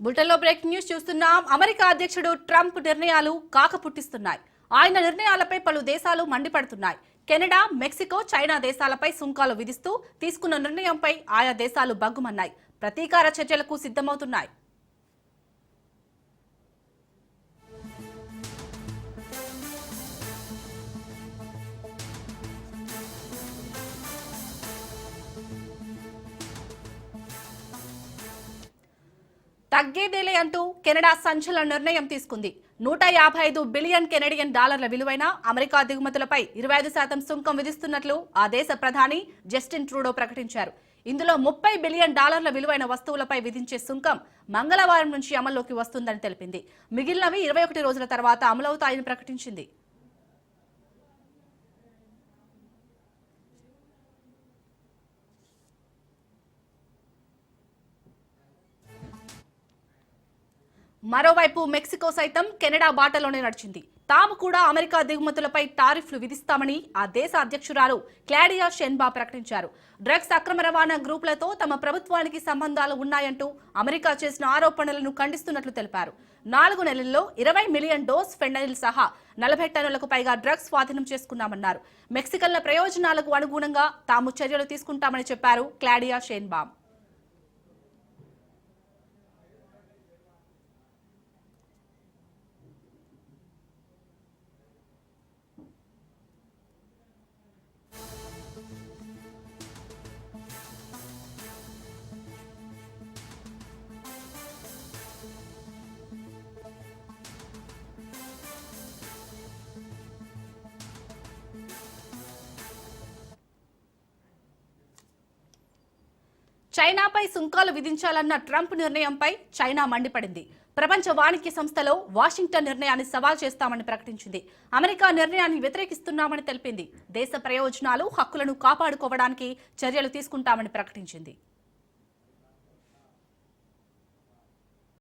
బులెటిన్లో breaking news చూస్తున్నాం. America అధ్యక్షుడు ట్రంప్ నిర్ణయాలు కాక పుట్టిస్తున్నాయి ఆయన నిర్ణయాలపై పలు దేశాలు మండిపడుతున్నాయి. కెనడా మెక్సికో చైనా దేశాలపై సుంకాలు విధిస్తూ తీసుకున్న నిర్ణయంపై ఆయా దేశాలు బగ్గుమన్నాయి ప్రతీకార చర్యలకు సిద్ధమవుతున్నాయి. తగ్గేదేలే అంటూ కెనడా సంచలన నిర్ణయం తీసుకుంది. నూట యాభై ఐదు బిలియన్ కెనడియన్ డాలర్ల విలువైన అమెరికా దిగుమతులపై ఇరవై ఐదు శాతం సుంకం విధిస్తున్నట్లు ఆ దేశ ప్రధాని జస్టిన్ ట్రూడో ప్రకటించారు. ఇందులో ముప్పై బిలియన్ డాలర్ల విలువైన వస్తువులపై విధించే సుంకం మంగళవారం నుంచి అమల్లోకి వస్తుందని తెలిపింది. మిగిలినవి ఇరవై ఒకటి రోజుల తర్వాత అమలవుతాయని ప్రకటించింది. మరోవైపు మెక్సికో సైతం కెనడా బాటలోనే నడిచింది. తాము కూడా అమెరికా దిగుమతులపై టారిఫ్లు విధిస్తామని ఆ దేశ అధ్యక్షురాలు క్లాడియా షెన్బా ప్రకటించారు. డ్రగ్స్ అక్రమ రవాణా గ్రూపులతో తమ ప్రభుత్వానికి సంబంధాలు ఉన్నాయంటూ అమెరికా చేసిన ఆరోపణలను ఖండిస్తున్నట్లు తెలిపారు. నాలుగు నెలల్లో ఇరవై మిలియన్ డోస్ ఫెండనిల్ సహా నలభై టన్నులకు పైగా డ్రగ్స్ స్వాధీనం చేసుకున్నామన్నారు. మెక్సికన్ల ప్రయోజనాలకు అనుగుణంగా తాము చర్యలు తీసుకుంటామని చెప్పారు క్లాడియా షేన్బామ్. చైనాపై సుంకాలు విధించాలన్న ట్రంప్ నిర్ణయంపై చైనా మండిపడింది. ప్రపంచ వాణిజ్య సంస్థలో వాషింగ్టన్ నిర్ణయాన్ని సవాల్ చేస్తామని ప్రకటించింది. అమెరికా నిర్ణయాన్ని వ్యతిరేకిస్తున్నామని తెలిపింది. దేశ ప్రయోజనాలు హక్కులను కాపాడుకోవడానికి చర్యలు తీసుకుంటామని ప్రకటించింది.